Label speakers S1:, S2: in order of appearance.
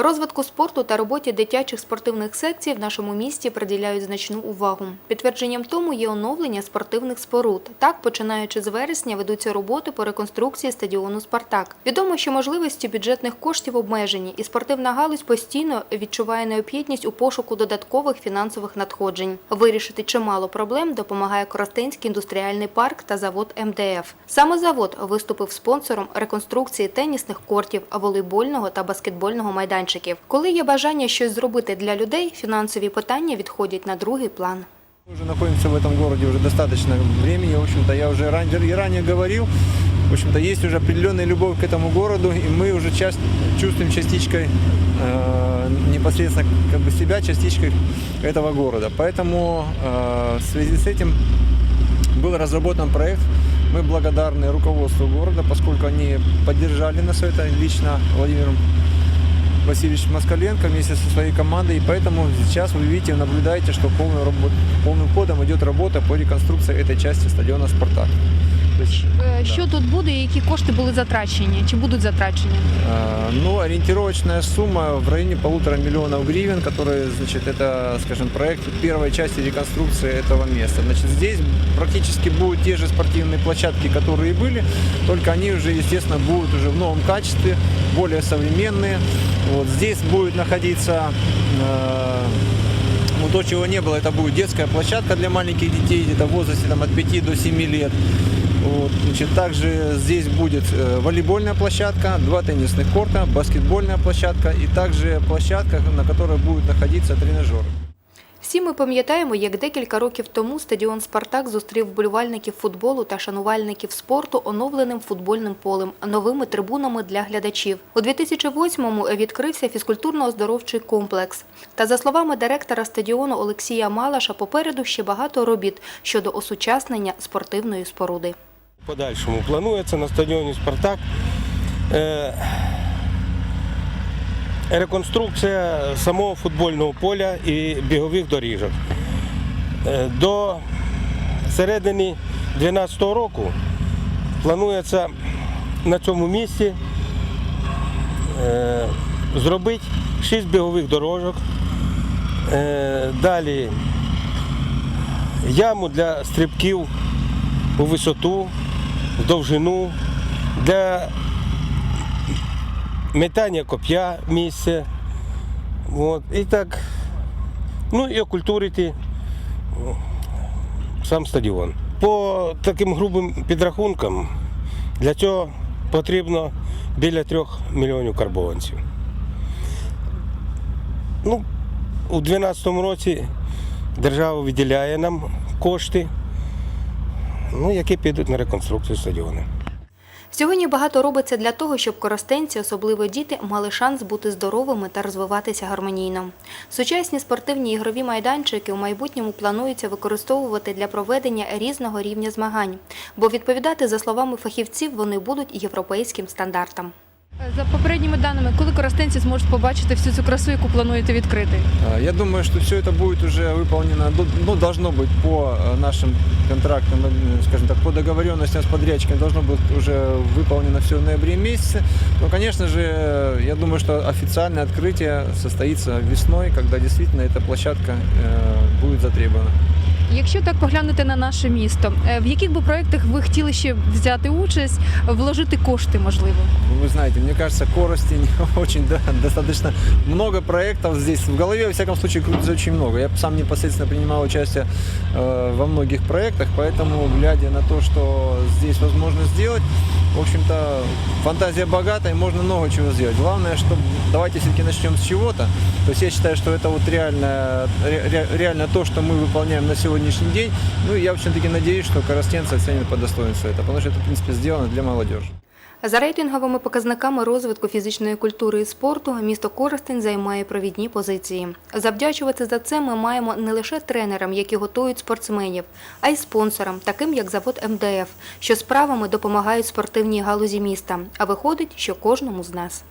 S1: Розвитку спорту та роботі дитячих спортивних секцій в нашому місті приділяють значну увагу. Підтвердженням тому є оновлення спортивних споруд. Так, починаючи з вересня, ведуться роботи по реконструкції стадіону Спартак. Відомо, що можливості бюджетних коштів обмежені, і спортивна галузь постійно відчуває необхідність у пошуку додаткових фінансових надходжень. Вирішити чимало проблем допомагає Коростенський індустріальний парк та завод МДФ. Саме завод виступив спонсором реконструкції тенісних кортів, волейбольного та баскетбольного майданчиків. Коли є бажання щось зробити для людей, фінансові питання відходять на другий план.
S2: Мы уже находимся в этом городе уже достаточно времени. В общем-то, я уже ранее, и ранее говорил, в общем-то, есть уже определенная любовь к этому городу, и мы уже часть, чувствуем частичкой э, непосредственно как бы себя, частичкой этого города. Поэтому э, в связи с этим был разработан проект. Мы благодарны руководству города, поскольку они поддержали нас в это лично Владимиром Васильевич Москаленко вместе со своей командой. И поэтому сейчас вы видите, наблюдаете, что полным, рабо- полным ходом идет работа по реконструкции этой части стадиона «Спартак». То есть,
S3: Е, Що тут буде і які кошти були затрачені? Чи будуть затрачені?
S2: э, ну, ориентировочная сумма в районе полутора миллионов гривен, которые, значит, это, скажем, проект первой части реконструкции этого места. Значит, здесь практически будут те же спортивные площадки, которые и были, только они уже, естественно, будут уже в новом качестве, более современные. Вот здесь будет находиться э, ну, то, чего не было, это будет детская площадка для маленьких детей, где-то в возрасте там, от 5 до 7 лет. Вот, значит, также здесь будет э, волейбольная площадка, два теннисных корта, баскетбольная площадка и также площадка, на которой будут находиться тренажеры.
S1: Всі ми пам'ятаємо, як декілька років тому стадіон Спартак зустрів вболівальників футболу та шанувальників спорту оновленим футбольним полем, новими трибунами для глядачів. У 2008-му відкрився фізкультурно-оздоровчий комплекс. Та за словами директора стадіону Олексія Малаша, попереду ще багато робіт щодо осучаснення спортивної споруди.
S4: Подальшому планується на стадіоні Спартак е, реконструкція самого футбольного поля і бігових доріжок. Е, До середини 2012 року планується на цьому місці е, зробити 6 бігових дорожок. Е, Далі яму для стрибків у висоту, в довжину, для метання коп'я місце. От, і так. Ну і окультурити сам стадіон. По таким грубим підрахункам для цього потрібно біля трьох мільйонів карбованців. Ну, у 2012 році держава виділяє нам кошти ну, які підуть на реконструкцію стадіону.
S1: Сьогодні багато робиться для того, щоб коростенці, особливо діти, мали шанс бути здоровими та розвиватися гармонійно. Сучасні спортивні ігрові майданчики у майбутньому планується використовувати для проведення різного рівня змагань, бо відповідати за словами фахівців вони будуть європейським стандартам.
S3: Е, За попередніми даними, коли коростенці зможуть побачити всю цю красу, яку плануєте відкрити?
S2: А, Я думаю, что все это будет уже выполнено, ну, ну, должно быть по э, нашим контрактам, э, скажем так, по договоренностям с подрядчиками, должно быть уже выполнено все в ноябре месяце. Но, конечно же, э, я думаю, что официальное открытие состоится весной, когда действительно эта площадка э, будет затребована.
S3: Якщо так поглянути на наше місто, е, в яких би проєктах ви хотіли ще взяти участь, вложити кошти, можливо?
S2: Ну, Вы знаете, мне кажется, Коростень очень да, достаточно много проектов здесь. В голове, во всяком случае, крутится очень много. Я сам непосредственно принимал участие э, во многих проектах, поэтому, глядя на то, что здесь возможно сделать, в общем-то, фантазия богатая, можно много чего сделать. Главное, что давайте все-таки начнем с чего-то. То есть я считаю, что это вот реально, ре- ре- реально то, что мы выполняем на сегодняшний день. Ну и я, в общем-таки, надеюсь, что коростенцы оценят по достоинству это, потому что это, в принципе, сделано для молодежи.
S1: За рейтинговими показниками розвитку фізичної культури і спорту місто Коростень займає провідні позиції. Завдячувати за це ми маємо не лише тренерам, які готують спортсменів, а й спонсорам, таким як завод МДФ, що справами допомагають спортивній галузі міста. А виходить, що кожному з нас.